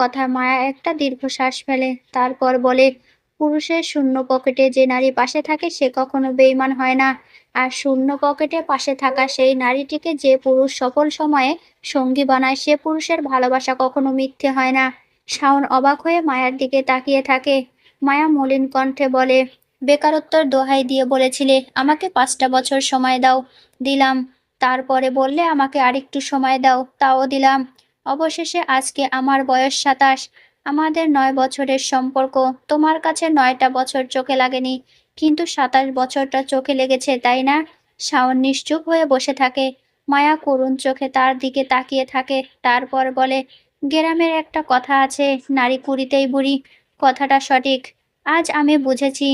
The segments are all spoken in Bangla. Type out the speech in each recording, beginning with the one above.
কথা মায়া একটা দীর্ঘশ্বাস ফেলে। তারপর বলে, পুরুষের শূন্য পকেটে যে নারী পাশে থাকে সে কখনো বেইমান হয় না। আর শূন্য পকেটে পাশে থাকা সেই নারীটিকে যে পুরুষ সফল সময়ে সঙ্গী বানায়, সে পুরুষের ভালোবাসা কখনো মিথ্যে হয় না। শাওন অবাক হয়ে মায়ার দিকে তাকিয়ে থাকে। মায়া মলিন কণ্ঠে বলে, বেকারত্বর দোহাই দিয়ে বলেছিলে, আমাকে পাঁচটা বছর সময় দাও। দিলাম। তারপরে বললে, আমাকে আরেকটু সময় দাও। তাও দিলাম। অবশেষে আজকে আমার বয়স সাতাশ। আমাদের নয় বছরের সম্পর্ক। তোমার কাছে নয়টা বছর চোখে লাগেনি। কিন্তু সাতাশ বছরটা চোখে লেগেছে, তাই না? শাওন নিশ্চুপ হয়ে বসে থাকে। মায়া করুণ চোখে তার দিকে তাকিয়ে থাকে। তারপর বলে, গ্রামের একটা কথা আছে, নারী কুড়িতেই বুড়ি। কথাটা সঠিক। আজ আমি বুঝেছি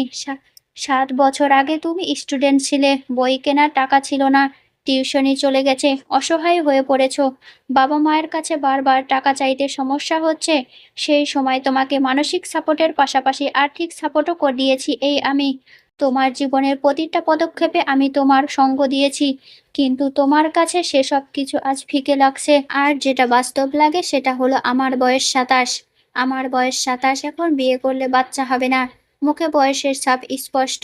সাত বছর আগে তুমি স্টুডেন্ট ছিলে, বই কেনার টাকা ছিল না। টিউশনি চলে গেছে। অসহায় হয়ে পড়েছ। বাবা মায়ের কাছে বারবার টাকা চাইতে সমস্যা হচ্ছে। সেই সময় তোমাকে মানসিক সাপোর্টের পাশাপাশি আর্থিক সাপোর্টও করে দিয়েছি এই আমি। তোমার জীবনের প্রতিটা পদক্ষেপে আমি তোমার সঙ্গ দিয়েছি। কিন্তু তোমার কাছে সেসব কিছু আজ ফিকে লাগছে। আর যেটা বাস্তব লাগে সেটা হলো আমার বয়স সাতাশ। আমার বয়স সাতাশ এখন বিয়ে করলে বাচ্চা হবে না। মুখে বয়সের ছাপ স্পষ্ট।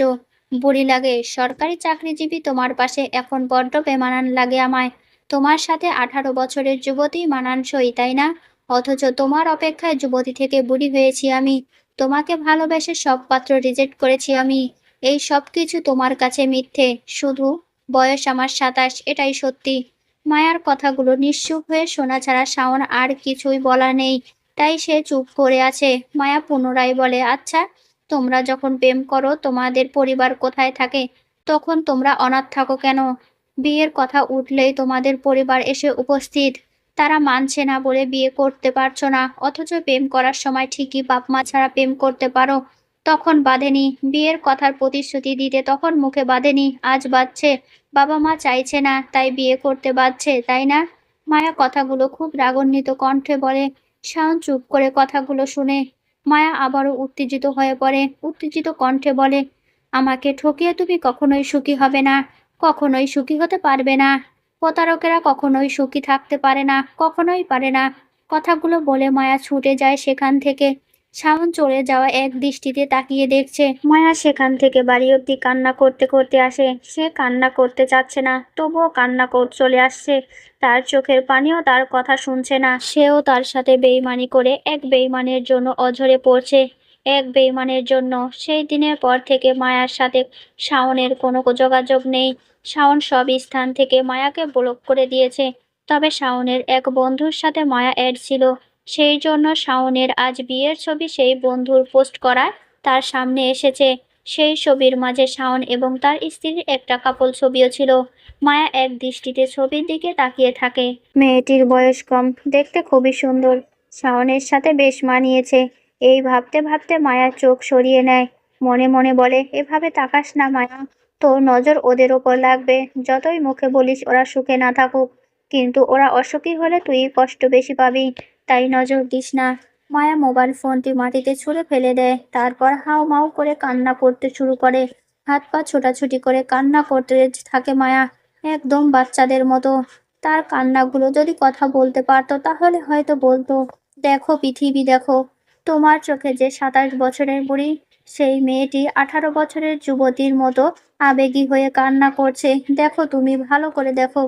বুড়ি লাগে, সরকারি চাকরিজীবী তোমার পাশে এখন বড্ড বেমানান লাগে আমায়। তোমার সাথে আঠারো বছরের যুবতী মানানসই, তাই না? অথচ তোমার অপেক্ষায় যুবতী থেকে বুড়ি হয়েছি আমি। তোমাকে ভালোবেসে সব পাত্র রিজেক্ট করেছি আমি। এই সব কিছু তোমার কাছে মিথ্যে। শুধু বয়স আমার সাতাশ, এটাই সত্যি। মায়ার কথাগুলো নিশ্চুপ হয়ে শোনা ছাড়া শাওন আর কিছুই বলা নেই। তাই সে চুপ করে আছে। মায়া পুনরায় বলে আচ্ছা তোমরা যখন প্রেম করো, তোমাদের পরিবার কোথায় থাকে? তখন তোমরা অনাথ থাকো কেন? বিয়ের কথা উঠলেই তোমাদের পরিবার এসে উপস্থিত। তারা মানছে না বলে বিয়ে করতে পারছ না, অথচ প্রেম করার সময় ঠিকই বাপ মা ছাড়া প্রেম করতে পারো। তখন বাঁধেনি, বিয়ের কথার প্রতিশ্রুতি দিতে তখন মুখে বাঁধেনি, আজ বাঁধছে বাবা মা চাইছে না, তাই বিয়ে করতে বাধ্ছে তাই না? মায়া কথাগুলো খুব রাগান্বিত কণ্ঠে বলে শাওন চুপ করে কথাগুলো শুনে। মায়া আবারও উত্তেজিত হয়ে পড়ে। উত্তেজিত কণ্ঠে বলে, আমাকে ঠকিয়ে তুমি কখনোই সুখী হবে না, কখনোই সুখী হতে পারবে না। প্রতারকেরা কখনোই সুখী থাকতে পারে না, কখনোই পারে না। কথাগুলো বলে মায়া ছুটে যায় সেখান থেকে। শাওন চলে যাওয়া এক দৃষ্টিতে তাকিয়ে দেখছে, মায়া সেখান থেকে বাড়ি অব্দি কান্না করতে করতে আসে। সে কান্না করতে চাচ্ছে না, তবুও কান্না কর চলে আসছে। তার চোখের পানিও তার কথা শুনছে না। সেও তার সাথে বেইমানি করে এক বেইমানের জন্য অঝরে পড়ছে। এক বেইমানের জন্য। সেই দিনের পর থেকে মায়ার সাথে শাওনের কোনো যোগাযোগ নেই। শাওন সব স্থান থেকে মায়াকে ব্লক করে দিয়েছে। তবে শাওনের এক বন্ধুর সাথে মায়া অ্যাড ছিল। সেই জন্য শাওনের আজ বিয়ের ছবি সেই বন্ধুর পোস্ট করায় তার সামনে এসেছে। সেই ছবির মাঝে শাওন এবং তার স্ত্রীর একটা কাপল ছবিও ছিল। মায়া এক দৃষ্টিতে ছবির দিকে তাকিয়ে থাকে। মেয়েটির বয়স কম, দেখতে খুবই সুন্দর। শাওনের সাথে বেশ মানিয়েছে। এই ভাবতে ভাবতে মায়ার চোখ সরিয়ে নেয়। মনে মনে বলে, এভাবে তাকাস না মায়া। তোর নজর ওদের ওপর লাগবে। যতই মুখে বলিস, ওরা সুখে না থাকুক। কিন্তু ওরা অসুখী হলে তুই কষ্ট বেশি পাবি। তাই নজর দিস না। মায়া মোবাইল ফোনটি মাটিতে ছুঁড়ে ফেলে দেয় তারপর হাউ মাউ করে কান্না করতে শুরু করে। হাত পা ছোটাছুটি করে কান্না করতে থাকে মায়া, একদম বাচ্চাদের মতো। তার কান্নাগুলো যদি কথা বলতে পারতো, তাহলে হয়তো বলতো, দেখো পৃথিবী, দেখো, তোমার চোখে যে সাতাশ বছরের বুড়ি, সেই মেয়েটি আঠারো বছরের যুবতীর মতো আবেগী হয়ে কান্না করছে। দেখো তুমি ভালো করে দেখো।